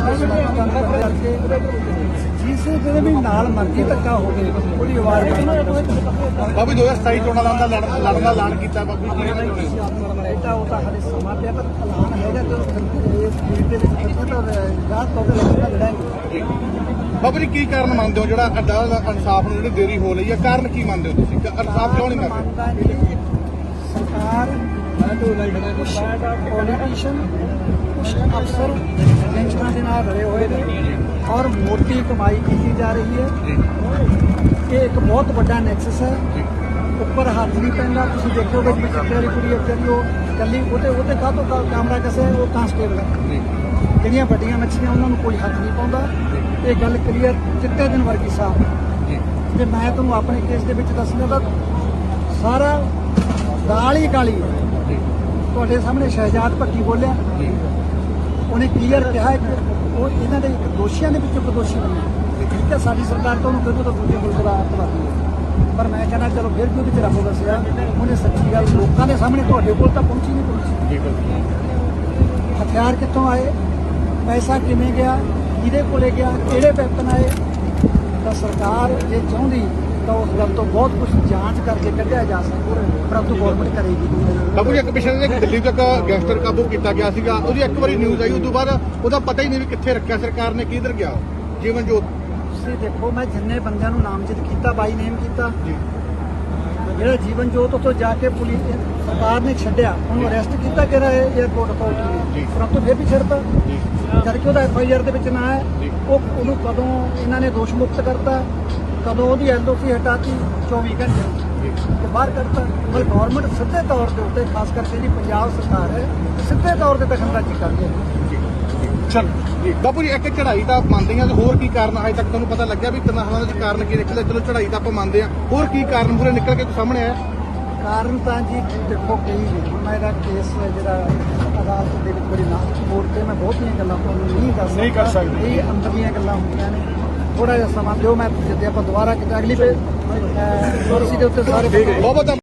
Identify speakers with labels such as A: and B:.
A: ਦਾ ਕਰਕੇ ਜਿਸ ਜਿਹਦੇ ਵੀ ਨਾਲ ਮਰਜ਼ੀ ਧੱਕਾ ਹੋਵੇ ਉਹਦੀ ਆਵਾਜ਼
B: ਬਾਬੂ 2027 ਚੋਣਾਂ ਦਾ ਲੜਨ ਦਾ ਐਲਾਨ ਕੀਤਾ ਬਾਬੂ ਜੀ ਕਿਹੜੇ ਚੋਣੇ
A: ਉਹ ਤਾਂ ਹਲੇ ਸਮਾਂ ਪਿਆ ਪਰ ਐਲਾਨ ਹੈਗਾ ਕਿ ਇਸ ਦੇ ਵਿੱਚ ਕਿਤੇ ਰਾਤ ਤੋਂ ਲੜਾਂਗੇ
B: ਬਾਬੂ ਜੀ, ਕੀ ਕਾਰਨ ਮੰਨਦੇ ਹੋ ਜਿਹੜਾ ਅਦਾਲਤ ਇਨਸਾਫ ਨੂੰ ਜਿਹੜੀ ਦੇਰੀ ਹੋ ਰਹੀ ਹੈ? ਕਾਰਨ ਕੀ ਮੰਨਦੇ ਹੋ ਤੁਸੀਂ? ਇਨਸਾਫ ਕਿਉਂ ਨਹੀਂ ਮਿਲ ਰਿਹਾ
A: ਮੰਨਦਾ ਕਿ ਪੋਲੀਟੀਸ਼ੀਅਨ ਕੁਝ ਅਫਸਰ ਗੈਂਗਸਟਰਾਂ ਦੇ ਨਾਲ ਰਲੇ ਹੋਏ ਨੇ ਔਰ ਮੋਟੀ ਕਮਾਈ ਕੀਤੀ ਜਾ ਰਹੀ ਹੈ ਇਹ ਇੱਕ ਬਹੁਤ ਵੱਡਾ ਨੈਕਸਸ ਹੈ। ਉੱਪਰ ਹੱਥ ਨਹੀਂ ਪੈਂਦਾ ਤੁਸੀਂ ਦੇਖੋਗੇ ਕਿ ਚਿੱਟੇ ਵਾਲੀ ਕੁੜੀ ਵਿਚਾਰੀ ਉਹ ਕੱਲੀ ਉਹਦੇ ਉਹਦੇ ਕਾਹਤੋਂ ਕਾ- ਕੈਮਰਾ ਕਿਸੇ, ਉਹ ਕਾਂਸਟੇਬਲ ਹੈ। ਜਿਹੜੀਆਂ ਵੱਡੀਆਂ ਮੱਛੀਆਂ ਉਹਨਾਂ ਨੂੰ ਕੋਈ ਹੱਥ ਨਹੀਂ ਪਾਉਂਦਾ, ਇਹ ਗੱਲ ਕਲੀਅਰ ਚਿੱਟੇ ਦਿਨ ਵਰਗੀ ਸਾਫ਼ ਹੈ ਤੇ ਮੈਂ ਤੁਹਾਨੂੰ ਆਪਣੇ ਕੇਸ ਦੇ ਵਿੱਚ ਦੱਸਣਾ ਤਾਂ ਸਾਰਾ ਦਾਲ ਹੀ ਕਾਲੀ। ਹੈ ਤੁਹਾਡੇ ਸਾਹਮਣੇ ਸ਼ਹਿਜਾਦ ਭੱਟੀ ਬੋਲਿਆ। ਉਹਨੇ ਕਲੀਅਰ ਕਿਹਾ ਕਿ ਉਹ ਇਹਨਾਂ ਦੇ ਇੱਕ ਦੋਸ਼ੀਆਂ ਦੇ ਵਿੱਚੋਂ ਇੱਕ ਦੋਸ਼ੀ ਬਣਿਆ। ਠੀਕ ਹੈ ਸਾਡੀ ਸਰਕਾਰ ਤਾਂ ਉਹਨੂੰ ਕਹਿੰਦੇ ਤਾਂ ਦੂਜੇ ਮੁਲਕ ਦਾ ਅੱਤਵਾਦੀ ਹੈ। ਪਰ ਮੈਂ ਕਹਿੰਦਾ ਚਲੋ ਫਿਰ ਵੀ ਉਹਦੇ ਚ ਰੱਬ ਦੱਸਿਆ ਉਹਨੇ ਸੱਚੀ ਗੱਲ ਲੋਕਾਂ ਦੇ ਸਾਹਮਣੇ ਤੁਹਾਡੇ ਕੋਲ ਤਾਂ ਪਹੁੰਚੀ ਨਹੀਂ ਪਹੁੰਚੀ। ਹਥਿਆਰ ਕਿੱਥੋਂ ਆਏ? ਪੈਸਾ ਕਿਵੇਂ ਗਿਆ? ਕਿਹਦੇ ਕੋਲੇ ਗਿਆ? ਕਿਹੜੇ ਵੈਪਨ ਆਏ? ਤਾਂ ਸਰਕਾਰ ਜੇ ਚਾਹੁੰਦੀ ਤਾਂ ਉਸ ਗੱਲ ਤੋਂ ਬਹੁਤ ਕੁਝ ਜਾਂਚ ਕਰਕੇ ਕੱਢਿਆ ਜਾ ਸਕਦਾ ਪਰੰਤੂ ਗਵਰਨਮੈਂਟ ਕਰੇਗੀ
B: ਬਾਬੂ ਜੀ ਇੱਕ ਪਿਛਲੇ ਦਿਨ ਦਿੱਲੀ ਤੱਕ ਗੈਂਗਸਟਰ ਕਾਬੂ ਕੀਤਾ ਗਿਆ ਸੀਗਾ ਉਹਦੀ ਇੱਕ ਵਾਰੀ ਨਿਊਜ਼ ਆਈ ਉਸ ਤੋਂ ਬਾਅਦ ਉਹਦਾ ਪਤਾ ਹੀ ਨਹੀਂ ਵੀ ਕਿੱਥੇ ਰੱਖਿਆ ਸਰਕਾਰ ਨੇ ਕਿੱਧਰ ਗਿਆ ਜੀਵਨ ਜੋਤ।
A: ਤੁਸੀਂ ਦੇਖੋ ਮੈਂ ਜਿੰਨੇ ਬੰਦਿਆਂ ਨੂੰ ਨਾਮਜ਼ਦ ਕੀਤਾ ਬਾਈ ਨੇਮ ਕੀਤਾ ਜਿਹੜਾ ਜੀਵਨ ਜੋਤ ਉੱਥੋਂ ਜਾ ਕੇ ਪੁਲਿਸ ਸਰਕਾਰ ਨੇ ਛੱਡਿਆ ਉਹਨੂੰ ਅਰੈਸਟ ਕੀਤਾ ਕਿ 에어ਪੋਰਟ ਅਥਾਰਟੀ। ਨੇ। ਪਰੰਤੂ ਫਿਰ ਵੀ ਛੱਡਤਾ।
B: ਜੀ।
A: ਜਦ ਕਿ ਉਹਦਾ ਐਫ ਆਈ ਆਰ ਦੇ ਵਿੱਚ ਨਾ ਹੈ। ਉਹ ਉਹਨੂੰ ਕਦੋਂ ਇਹਨਾਂ ਨੇ ਦੋਸ਼ ਮੁਕਤ ਕਰਤਾ ਕਦੋਂ ਉਹਦੀ ਐਲਓਸੀ ਹਟਾਤੀ? 24 ਘੰਟੇ। ਤੇ ਬਾਹਰ ਕੱਢਤਾ। ਪਰ ਗਵਰਨਮੈਂਟ ਸਿੱਧੇ ਤੌਰ ਦੇ ਉੱਤੇ ਖਾਸ ਕਰਕੇ ਜਿਹੜੀ ਪੰਜਾਬ ਸਰਕਾਰ ਹੈ ਸਿੱਧੇ ਤੌਰ ਤੇ ਦਖਲਅੰਦਾਜ਼ੀ ਕਰਦੀ ਹੈ
B: ਚਲ। ਬਾਪੂ ਜੀ ਇੱਕ ਚੜ੍ਹਾਈ ਤਾਂ ਮੰਨਦੇ ਆ ਤੇ ਹੋਰ ਕੀ ਕਾਰਨ ਅਜੇ ਤੱਕ ਤੁਹਾਨੂੰ ਪਤਾ ਲੱਗਿਆ ਵੀ ਤਿੰਨ ਹਵਾਲਾਂ ਦੇ ਕਾਰਨ ਕੀ ਨਿਕਲੇ ਚਲੋ ਚੜ੍ਹਾਈ ਤਾਂ ਆਪਾਂ ਮੰਨਦੇ ਆ ਹੋਰ ਕੀ ਕਾਰਨ ਪੂਰੇ ਨਿਕਲ ਕੇ ਸਾਹਮਣੇ ਆਇਆ?
A: ਕਾਰਨ ਤਾਂ ਜੀ ਦੇਖੋ ਕਈ ਮੈਂ ਇਹਦਾ ਕੇਸ ਜਿਹੜਾ ਅਦਾਲਤ ਦੇ ਵਿੱਚ ਬੜੀ ਨਾ ਮੋੜ ਤੇ ਮੈਂ ਬਹੁਤੀਆਂ ਗੱਲਾਂ ਤੁਹਾਨੂੰ ਨਹੀਂ ਦੱਸ
B: ਨਹੀਂ ਕਰ ਸਕਦੇ।
A: ਇਹ ਅੰਦਰਲੀਆਂ ਗੱਲਾਂ ਹੁੰਦੀਆਂ ਨੇ। ਥੋੜਾ ਜਿਹਾ ਸਮਾਂ ਦਿਓ ਮੈਂ ਜਿੱਦੇ ਆਪਾਂ ਦੁਬਾਰਾ ਕਿਤੇ ਅਗਲੀ ਪੇ ਕੁਰਸੀ ਦੇ ਉੱਤੇ ਸਾਰੇ
B: ਬਹੁਤ ਬਹੁਤ